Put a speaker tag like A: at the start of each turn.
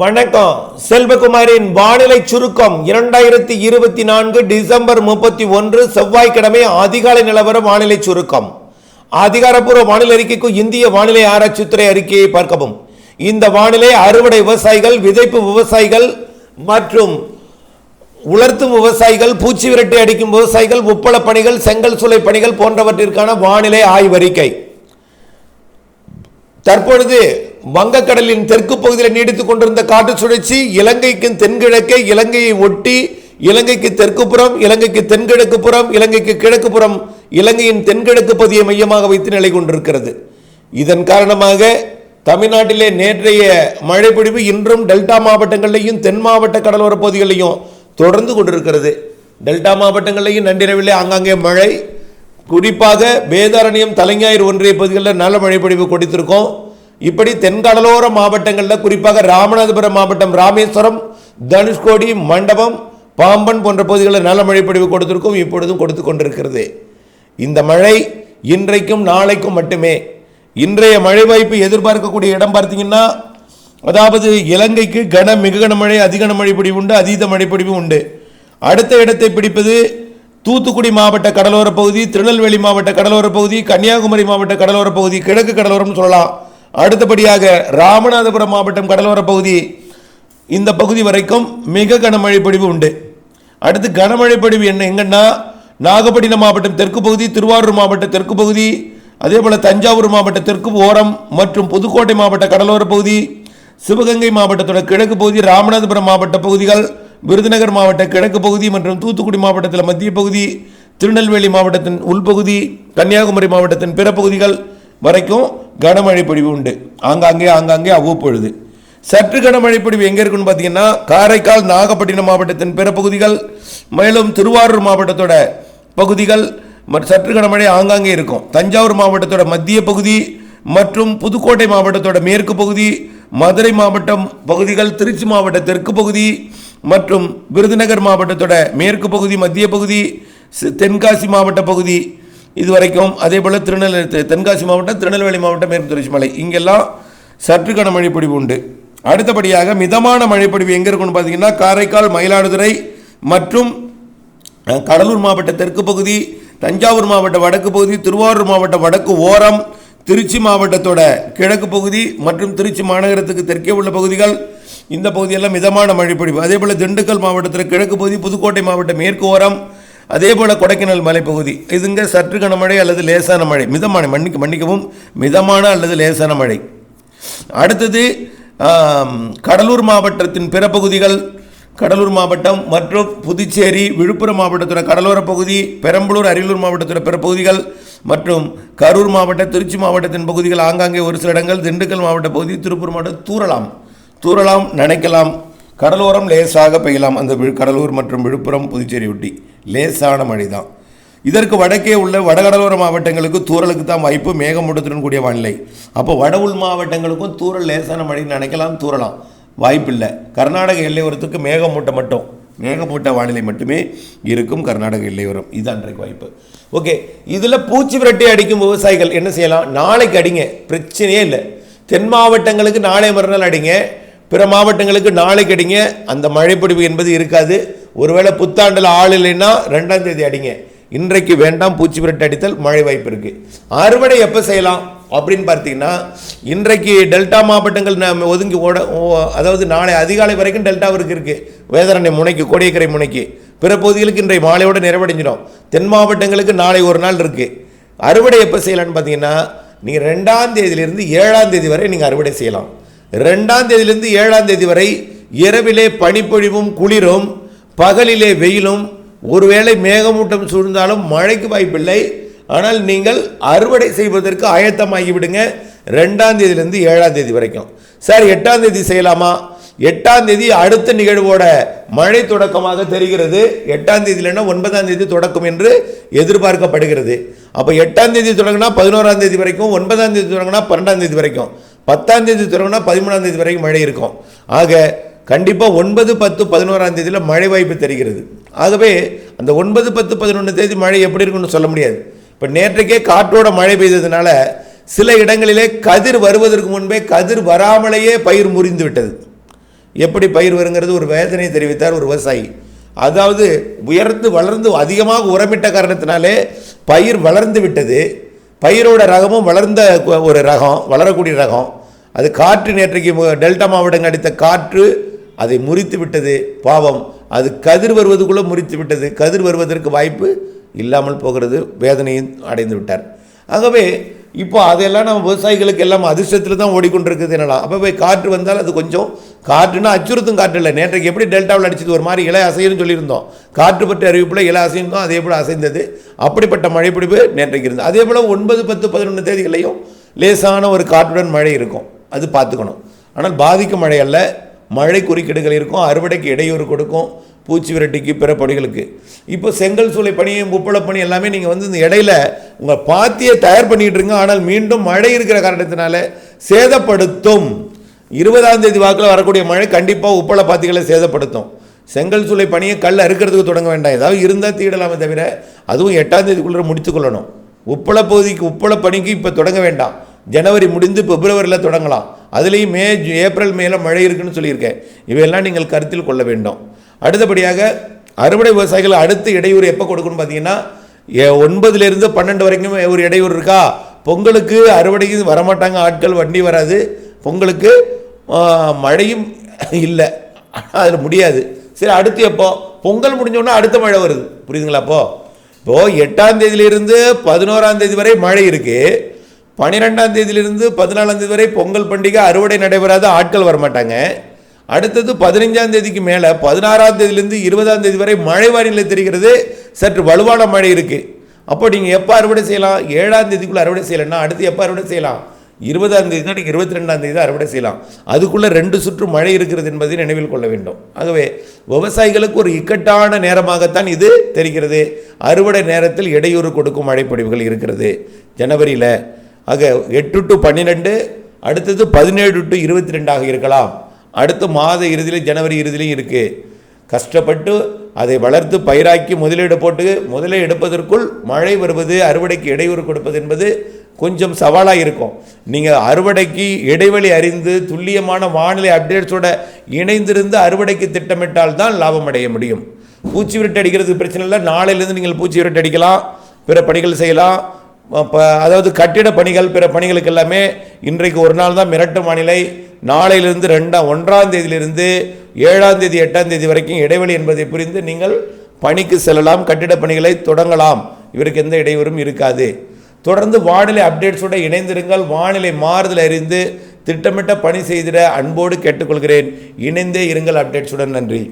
A: வணக்கம். செல்வகுமாரின் வானிலை சுருக்கம் இரண்டாயிரத்தி இருபத்தி நான்கு டிசம்பர் முப்பத்தி ஒன்று செவ்வாய்க்கிழமை அதிகாலை நிலவர வானிலை சுருக்கம். அதிகாரப்பூர்வ வானிலை அறிக்கைக்கு இந்திய வானிலை ஆராய்ச்சித்துறை அறிக்கையை பார்க்கவும். இந்த வானிலை அறுவடை விவசாயிகள் விதைப்பு விவசாயிகள் மற்றும் உலர்த்தும் விவசாயிகள் பூச்சி விரட்டி அடிக்கும் விவசாயிகள் உப்பள பணிகள் செங்கல் சூளை பணிகள் போன்றவற்றிற்கான வானிலை ஆய்வறிக்கை தற்பொழுது வங்கக்கடலின் தெற்கு பகுதியில் நீடித்துக் கொண்டிருந்த காற்று சுழற்சி இலங்கைக்கும் தென்கிழக்கே இலங்கையை ஒட்டி இலங்கைக்கு தெற்கு புறம் இலங்கைக்கு தென்கிழக்கு புறம் இலங்கைக்கு கிழக்கு புறம் இலங்கையின் தென்கிழக்கு பகுதியை மையமாக வைத்து நிலை கொண்டிருக்கிறது. இதன் காரணமாக தமிழ்நாட்டிலே நேற்றைய மழைப்பொழிவு இன்றும் டெல்டா மாவட்டங்களிலையும் தென் மாவட்ட கடலோர பகுதிகளிலையும் தொடர்ந்து கொண்டிருக்கிறது. டெல்டா மாவட்டங்களிலையும் நன்றிரவிலே ஆங்காங்கே மழை. குறிப்பாக வேதாரண்யம் தலைஞாயிறு ஒன்றிய பகுதிகளில் நல்ல மழைப்பொழிவு கொடுத்திருக்கோம். இப்படி தென்கடலோர மாவட்டங்களில் குறிப்பாக ராமநாதபுரம் மாவட்டம் ராமேஸ்வரம் தனுஷ்கோடி மண்டபம் பாம்பன் போன்ற பகுதிகளில் நல்ல மழைப்படிவு கொடுத்திருக்கும் இப்பொழுதும் கொடுத்து கொண்டிருக்கிறது. இந்த மழை இன்றைக்கும் நாளைக்கும் மட்டுமே. இன்றைய மழை வாய்ப்பு எதிர்பார்க்கக்கூடிய இடம் பார்த்தீங்கன்னா அதாவது இலங்கைக்கு கன மிக கனமழை அதிகன மழைப்பொழிவு உண்டு அதீத மழைப்பொழிவு உண்டு. அடுத்த இடத்தை பிடிப்பது தூத்துக்குடி மாவட்ட கடலோர பகுதி திருநெல்வேலி மாவட்ட கடலோர பகுதி கன்னியாகுமரி மாவட்ட கடலோர பகுதி கிழக்கு கடலோரம்னு சொல்லலாம். அடுத்தபடியாக ராமநாதபுரம் மாவட்டம் கடலோர பகுதி இந்த பகுதி வரைக்கும் மிக கனமழை பொழிவு உண்டு. அடுத்து கனமழை பொழிவு என்ன எங்கன்னா நாகப்பட்டினம் மாவட்டம் தெற்கு பகுதி திருவாரூர் மாவட்ட தெற்கு பகுதி அதே போல் தஞ்சாவூர் மாவட்ட தெற்கு ஓரம் மற்றும் புதுக்கோட்டை மாவட்ட கடலோர பகுதி சிவகங்கை மாவட்டத்தோட கிழக்கு பகுதி ராமநாதபுரம் மாவட்ட பகுதிகள் விருதுநகர் மாவட்ட கிழக்கு பகுதி மற்றும் தூத்துக்குடி மாவட்டத்தில் மத்திய பகுதி திருநெல்வேலி மாவட்டத்தின் உள்பகுதி கன்னியாகுமரி மாவட்டத்தின் பிற பகுதிகள் வரைக்கும் கனமழை பொழிவு உண்டு. ஆங்காங்கே ஆங்காங்கே அவ்வப்பொழுது. சற்று கனமழை பொழிவு எங்கே இருக்குன்னு பார்த்தீங்கன்னா காரைக்கால் நாகப்பட்டினம் மாவட்டத்தின் பிற பகுதிகள் மேலும் திருவாரூர் மாவட்டத்தோட பகுதிகள் மற்றும் சற்று கனமழை ஆங்காங்கே இருக்கும். தஞ்சாவூர் மாவட்டத்தோட மத்திய பகுதி மற்றும் புதுக்கோட்டை மாவட்டத்தோட மேற்கு பகுதி மதுரை மாவட்டம் பகுதிகள் திருச்சி மாவட்ட தெற்கு பகுதி மற்றும் விருதுநகர் மாவட்டத்தோட மேற்கு பகுதி மத்திய பகுதி சி- தென்காசி மாவட்ட பகுதி இதுவரைக்கும் அதே போல் திருநெல்வேலி தென்காசி மாவட்டம் திருநெல்வேலி மாவட்டம் மேற்கு தொடர்ச்சி மலை. இங்கெல்லாம் சற்று கன மழைப்பொழிவு உண்டு. அடுத்தபடியாக மிதமான மழைப்பொழிவு எங்கே இருக்குன்னு பார்த்தீங்கன்னா காரைக்கால் மயிலாடுதுறை மற்றும் கடலூர் மாவட்ட தெற்கு பகுதி தஞ்சாவூர் மாவட்ட வடக்கு பகுதி திருவாரூர் மாவட்ட வடக்கு ஓரம் திருச்சி மாவட்டத்தோட கிழக்கு பகுதி மற்றும் திருச்சி மாநகரத்துக்கு தெற்கே உள்ள பகுதிகள் இந்த பகுதியெல்லாம் மிதமான மழைப்பொழிவு அதே போல் திண்டுக்கல் மாவட்டத்தில் கிழக்கு பகுதி புதுக்கோட்டை மாவட்ட மேற்கு ஓரம் அதே போல் கொடைக்கானல் மலைப்பகுதி. இதுங்க சற்று கனமழை அல்லது லேசான மழை. மிதமான மன்னிக்க மன்னிக்கவும் மிதமான அல்லது லேசான மழை. அடுத்தது கடலூர் மாவட்டத்தின் பிற பகுதிகள் கடலூர் மாவட்டம் மற்றும் புதுச்சேரி விழுப்புரம் மாவட்டத்தோட கடலோர பகுதி பெரம்பலூர் அரியலூர் மாவட்டத்தோட பிற பகுதிகள் மற்றும் கரூர் மாவட்ட திருச்சி மாவட்டத்தின் பகுதிகள் ஆங்காங்கே ஒரு சில இடங்கள் திண்டுக்கல் மாவட்ட பகுதி திருப்பூர் மாவட்டம் தூறலாம். தூறலாம் நினைக்கலாம். கடலோரம் லேசாக பெய்யலாம். அந்த கடலூர் மற்றும் விழுப்புரம் புதுச்சேரி ஒட்டி லேசான மழை தான் இதற்கு வடக்கே உள்ள வடகடலோர மாவட்டங்களுக்கு தூரலுக்கு தான் வாய்ப்பு. மேகமூட்டத்துடன் கூடிய வானிலை. அப்போ வட உள் மாவட்டங்களுக்கும் தூரல் லேசான மழை நினைக்கலாம் தூறலாம். வாய்ப்பில்லை. கர்நாடக எல்லையோரத்துக்கு மேகமூட்டம் மட்டும். மேகமூட்ட வானிலை மட்டுமே இருக்கும் கர்நாடக எல்லையோரம். இது அன்றைக்கு வாய்ப்பு. ஓகே இதில் பூச்சி விரட்டி அடிக்கும் விவசாயிகள் என்ன செய்யலாம்? நாளைக்கு அடிங்க. பிரச்சனையே இல்லை. தென் மாவட்டங்களுக்கு நாளை மறுநாள் அடிங்க. பிற மாவட்டங்களுக்கு நாளைக்கு அடிங்க அந்த மழைப்பொழிவு என்பது இருக்காது. ஒருவேளை புத்தாண்டில் ஆள் இல்லைன்னா ரெண்டாம் தேதி அடிங்க. இன்றைக்கு வேண்டாம் பூச்சி விரட்டு அடித்தல் மழை வாய்ப்பு இருக்கு. அறுவடை எப்போ செய்யலாம் அப்படின்னு பார்த்தீங்கன்னா இன்றைக்கு டெல்டா மாவட்டங்கள் நம்ம ஒதுங்கி ஓட ஓ- அதாவது நாளை அதிகாலை வரைக்கும் டெல்டாவிற்கு இருக்கு. வேதாரண்யம் முனைக்கு கோடியக்கரை முனைக்கு. பிற பகுதிகளுக்கு இன்றைய மாலையோடு நிறைவடைஞ்சிடும். தென் மாவட்டங்களுக்கு நாளை ஒரு நாள் இருக்கு. அறுவடை எப்போ செய்யலான்னு பார்த்தீங்கன்னா நீங்கள் ரெண்டாம் தேதியிலிருந்து ஏழாம் தேதி வரை நீங்கள் அறுவடை செய்யலாம். ரெண்டாம் தேதியிலிருந்து ஏழாம் தேதி வரை இரவிலே பனிப்பொழிவும் குளிரும் பகலிலே வெயிலும். ஒருவேளை மேகமூட்டம் சூழ்ந்தாலும் மழைக்கு வாய்ப்பில்லை. ஆனால் நீங்கள் அறுவடை செய்வதற்கு ஆயத்தமாகிவிடுங்க. ரெண்டாம் தேதியிலிருந்து ஏழாம் தேதி வரைக்கும். சார் எட்டாம் தேதி செய்யலாமா? எட்டாம் தேதி அடுத்த நிகழ்வோட மழை தொடக்கமாக தெரிகிறது. எட்டாம் தேதி இல்லைன்னா ஒன்பதாம் தேதி தொடக்கம் என்று எதிர்பார்க்கப்படுகிறது. அப்போ எட்டாம் தேதி தொடங்கினா பதினோராம் தேதி வரைக்கும் ஒன்பதாம் தேதி தொடங்கினா பன்னெண்டாம் தேதி வரைக்கும். பத்தாம் தேதி தொடங்கினா பதிமூணாம் தேதி வரைக்கும் மழை இருக்கும். ஆக கண்டிப்பாக ஒன்பது பத்து பதினோராம் தேதியில் மழை வாய்ப்பு தெரிகிறது. ஆகவே அந்த ஒன்பது பத்து பதினொன்று தேதி மழை எப்படி இருக்குன்னு சொல்ல முடியாது. இப்போ நேற்றைக்கே காற்றோட மழை பெய்ததுனால சில இடங்களிலே கதிர் வருவதற்கு முன்பே கதிர் வராமலேயே பயிர் முறிந்து விட்டது. எப்படி பயிர் வருங்கிறது ஒரு வேதனை தெரிவித்தார் ஒரு விவசாயி. அதாவது உயர்ந்து வளர்ந்து அதிகமாக உரமிட்ட காரணத்தினாலே பயிர் வளர்ந்து விட்டது. பயிரோட ரகமும் வளர்ந்த ஒரு ரகம் வளரக்கூடிய ரகம். அது காற்று நேற்றைக்கு மு- டெல்டா மாவட்டங்கள் அடித்த காற்று அதை முறித்து விட்டது. பாவம். அது கதிர் வருவதுக்குள்ளே முறித்து விட்டது. கதிர் வருவதற்கு வாய்ப்பு இல்லாமல் போகிறது. வேதனையும் அடைந்து விட்டார். ஆகவே இப்போ அதெல்லாம் நம்ம விவசாயிகளுக்கு எல்லாம் அதிர்ஷ்டத்தில் தான் ஓடிக்கொண்டிருக்குது என்னலாம் அப்போ போய் காற்று வந்தால் அது கொஞ்சம் காற்றுனா அச்சுறுத்தும் காற்று இல்லை. நேற்றைக்கு எப்படி டெல்டாவில் அடிச்சது? ஒரு மாதிரி இலை அசைன்னு சொல்லியிருந்தோம். காற்று பற்றி அறிவிப்பில் இலை அசைந்தோம் அதே போல் அசைந்தது. அப்படிப்பட்ட மழைப்பிடிப்பு நேற்றைக்கு இருந்தது. அதே போல் ஒன்பது பத்து பதினொன்று தேதிகளையும் லேசான ஒரு காற்றுடன் மழை இருக்கும். அது பார்த்துக்கணும். ஆனால் பாதிக்கும் மழை அல்ல மழை குறுக்கீடுகள் இருக்கும் அறுவடைக்கு இடையூறு கொடுக்கும் பூச்சி விரட்டிக்கு பிற பணிகளுக்கு. இப்போ செங்கல் சூளை பணியும் உப்பள பணி எல்லாமே நீங்கள் வந்து இந்த இடையில உங்கள் பாத்தியை தயார் பண்ணிட்டு இருங்க. ஆனால் மீண்டும் மழை இருக்கிற காரணத்தினால சேதப்படுத்தும். இருபதாம் தேதி வாக்கில் வரக்கூடிய மழை கண்டிப்பாக உப்பள பாத்திகளை சேதப்படுத்தும். செங்கல் சூளை பணியை கல் அறுக்கிறதுக்கு தொடங்க வேண்டாம். ஏதாவது இருந்தால் தீடலாமே தவிர அதுவும் எட்டாம் தேதிக்குள்ளே முடித்து கொள்ளணும். உப்பள பகுதிக்கு உப்பள பணிக்கு இப்போ தொடங்க வேண்டாம். ஜனவரி முடிந்து பிப்ரவரியில் தொடங்கலாம். அதுலேயும் மே ஏப்ரல் மேல மழை இருக்குன்னு சொல்லியிருக்கேன். இவையெல்லாம் நீங்கள் கருத்தில் கொள்ள வேண்டும். அடுத்தபடியாக அறுவடை விவசாயிகள் அடுத்து இடையூறு எப்போ கொடுக்கணும்னு பார்த்தீங்கன்னா ஒன்பதுலேருந்து பன்னெண்டு வரைக்கும் ஒரு இடையூறு இருக்கா? பொங்கலுக்கு அறுவடைக்கு வரமாட்டாங்க ஆட்கள் வண்டி வராது. பொங்கலுக்கு மழையும் இல்லை. அதில் முடியாது. சரி அடுத்து எப்போ? பொங்கல் முடிஞ்சோன்னா அடுத்த மழை வருது. புரியுதுங்களா அப்போ? இப்போது எட்டாம் தேதியிலிருந்து பதினோராம் தேதி வரை மழை இருக்குது பன்னிரெண்டாம் தேதியிலிருந்து பதினாலாம் தேதி வரை பொங்கல் பண்டிகை அறுவடை நடைபெறாத ஆட்கள் வரமாட்டாங்க. அடுத்தது பதினைஞ்சாம் தேதிக்கு மேலே பதினாறாம் தேதியிலிருந்து இருபதாம் தேதி வரை மழை வானிலை தெரிகிறது. சற்று வலுவான மழை இருக்குது அப்போ நீங்கள் எப்போ அறுவடை செய்யலாம்? ஏழாம் தேதிக்குள்ளே அறுவடை செய்யலைன்னா அடுத்து எப்போ அறுவடை செய்யலாம்? இருபதாம் தேதி நீங்கள் இருபத்தி ரெண்டாம் தேதி தான் அறுவடை செய்யலாம். அதுக்குள்ளே ரெண்டு சுற்று மழை இருக்கிறது என்பதை நினைவில் கொள்ள வேண்டும். ஆகவே விவசாயிகளுக்கு ஒரு இக்கட்டான நேரமாகத்தான் இது தெரிகிறது. அறுவடை நேரத்தில் இடையூறு கொடுக்கும் மழைப்பொழிவுகள் இருக்கிறது. ஜனவரியில் ஆக எட்டு டு பன்னிரெண்டு அடுத்தது பதினேழு டு இருபத்தி ரெண்டாக இருக்கலாம். அடுத்த மாத இறுதியில் ஜனவரி இறுதியிலையும் இருக்குது கஷ்டப்பட்டு அதை வளர்த்து பயிராக்கி முதலீடு போட்டு முதலை எடுப்பதற்குள் மழை வருவது அறுவடைக்கு இடையூறு கொடுப்பது என்பது கொஞ்சம் சவாலாக இருக்கும். நீங்கள் அறுவடைக்கு இடைவெளி அறிந்து துல்லியமான வானிலை அப்டேட்ஸோட இணைந்திருந்து அறுவடைக்கு திட்டமிட்டால் தான் லாபம் அடைய முடியும். பூச்சி விரட்டு அடிக்கிறது பிரச்சனை இல்லை. நாளையிலேருந்து நீங்கள் பூச்சி விரட்டு அடிக்கலாம். பிற பணிகள் செய்யலாம். அதாவது கட்டிட பணிகள் பிற பணிகளுக்கு எல்லாமே இன்றைக்கு ஒரு நாள் தான் மிரட்டும் வானிலை. நாளையிலிருந்து ரெண்டாம் ஒன்றாம் தேதியிலிருந்து ஏழாம் தேதி எட்டாம் தேதி வரைக்கும் இடைவெளி என்பதை புரிந்து நீங்கள் பணிக்கு செல்லலாம் கட்டிட பணிகளை தொடங்கலாம். இவருக்கு எந்த இடையூறும் இருக்காது. தொடர்ந்து வானிலை அப்டேட்ஸோடு இணைந்திருங்கள். வானிலை மாறுதல் அறிந்து திட்டமிட்ட பணி செய்திட அன்போடு கேட்டுக்கொள்கிறேன். இணைந்தே இருங்கள் அப்டேட்ஸுடன். நன்றி.